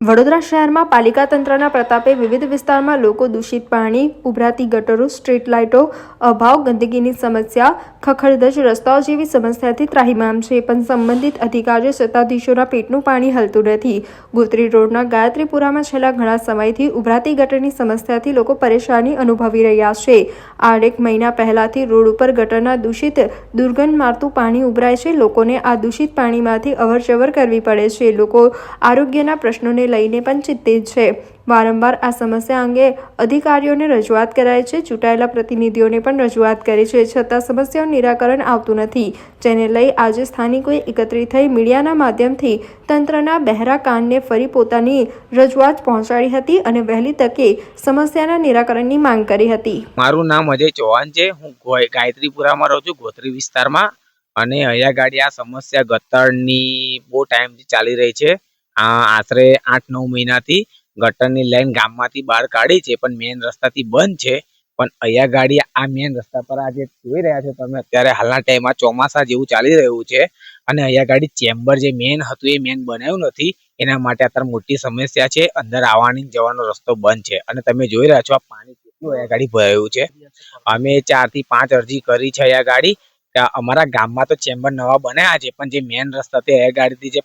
વડોદરા શહેરમાં પાલિકા તંત્રના પ્રતાપે વિવિધ વિસ્તારમાં લોકો દૂષિત પાણી, ઉભરાતી ગટરો, સ્ટ્રીટ લાઇટો, અભાવ, ગંદકીની સમસ્યા, ખખડધજ રસ્તાઓ જેવી સમસ્યાથી ત્રાહિમામ છે. પણ સંબંધિત અધિકારીઓ સત્તાધીશોના પેટનું પાણી હલતું નથી. ગોત્રી રોડના ગાયત્રીપુરામાં છેલ્લા ઘણા સમયથી ઉભરાતી ગટરની સમસ્યાથી લોકો પરેશાની અનુભવી રહ્યા છે. આડેક મહિના પહેલાથી રોડ ઉપર ગટરના દૂષિત દુર્ગંધ મારતું પાણી ઉભરાય છે. લોકોને આ દૂષિત પાણીમાંથી અવરજવર કરવી પડે છે. લોકો આરોગ્યના પ્રશ્નોને લઈને પણ ચિંતિત છે. વારંવાર આ સમસ્યા અંગે અધિકારીઓને રજૂઆત કરાય છે. ચૂંટાયેલા પ્રતિનિધિઓને પણ રજૂઆત કરી છે. છતાં સમસ્યાનું નિરાકરણ આવતું નથી. જેને લઈ આજે સ્થાનિકોએ એકત્રિત થઈ મીડિયાના માધ્યમથી તંત્રના બહેરા કાનને ફરી પોતાની રજૂઆત પહોંચાડી હતી અને વહેલી તકે સમસ્યાના નિરાકરણની માંગ કરી હતી. મારું નામ અજય ચૌહાણ છે. હું ગોય- ગાયત્રીપુરામાં રહું છું, ગોત્રી વિસ્તારમાં. અને અહીંયા ગાડી આ સમસ્યા ગતરની બહુ ટાઈમથી ચાલી રહી છે. આશરે આઠ નવ મહિનાથી ગટરની લાઈન ગામમાંથી બહાર કાઢી છે, પણ મેઇન રસ્તાથી બંધ છે. પણ અહીંયા ગાડી આ મેઇન રસ્તા પર આજે જોઈ રહ્યા છો તમે, અત્યારે હાલના ટાઈમમાં ચોમાસા જેવું ચાલી રહ્યું છે અને અહીંયા ગાડી ચેમ્બર જે મેઇન હતું એ મેઇન બનાવ્યું નથી. એના માટે અત્યારે મોટી સમસ્યા છે, અંદર આવવાની જવાનો રસ્તો બંધ છે. અને તમે જોઈ રહ્યા છો આ પાણી કેટલું અહીંયા ગાડી ભરાયું છે. અમે ચારથી પાંચ અરજી કરી છે અહીંયા ગાડી. અમારા ગામમાં તો ચેમ્બર નવા બનાવ્યા છે, પણ જે મેઇન રસ્તા તે અહીંયા ગાડીથી જે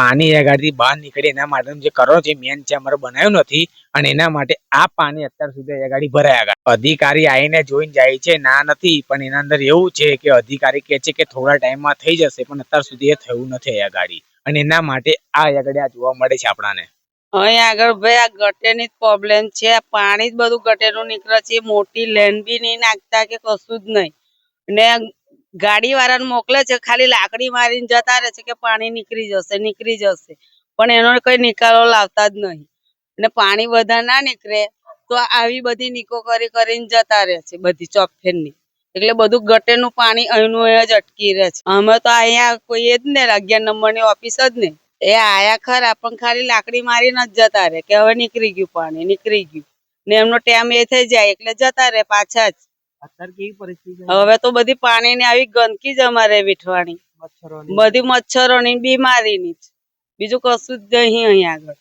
પાણી એ ગાડીથી બહાર નીકળે એના માટેનું જે કરો છે મેન છે અમારે બનાવ્યું નથી અને એના માટે આ પાણી અત્યાર સુધી એ ગાડી ભરાયા અધિકારી આવીને જોઈને જાય છે, ના નથી, પણ એના અંદર એવું છે કે અધિકારી કહે છે કે થોડા ટાઈમમાં થઈ જશે, પણ અત્યાર સુધી એ થયું નથી એ ગાડી. અને એના માટે આ ગાડી આ જોવા મળે છે આપણાને. અહીંયા આગળ ભાઈ, આ ગટેની જ પ્રોબ્લેમ છે. પાણી જ બધું ગટેનું નીકળે છે. મોટી લેન બી નહીં નાખતા કે કશું જ નહીં. ને ગાડી વાળાને મોકલે છે, ખાલી લાકડી મારીને જતા રહે છે કે પાણી નીકળી જશે નીકળી જશે. પણ એનો કઈ નિકાલો લાવતા જ નહીં. અને પાણી બધા ના નીકળે તો આવી બધી નીકો કરી કરીને જતા રહે છે બધી ચોકફેરની એટલે બધું ગટેરનું પાણી અહીંનું અહીં જ અટકી રહે છે. અમે તો અહીંયા કોઈ જ ને અગિયાર નંબરની ઓફિસ જ ને. એ આયા ખરા, પણ ખાલી લાકડી મારીને જ જતા રહે કે હવે નીકળી ગયું પાણી, નીકળી ગયું. ને એમનો ટાઈમ એ થઈ જાય એટલે જતા રહે પાછા જ. અત્યારે કેવી પરિસ્થિતિ હવે તો બધી પાણીની આવી ગંદકી જ અમારે વીઠવાની. બધી મચ્છરોની બીમારીની જ. બીજું કશું જ નહીં અહીંયા આગળ.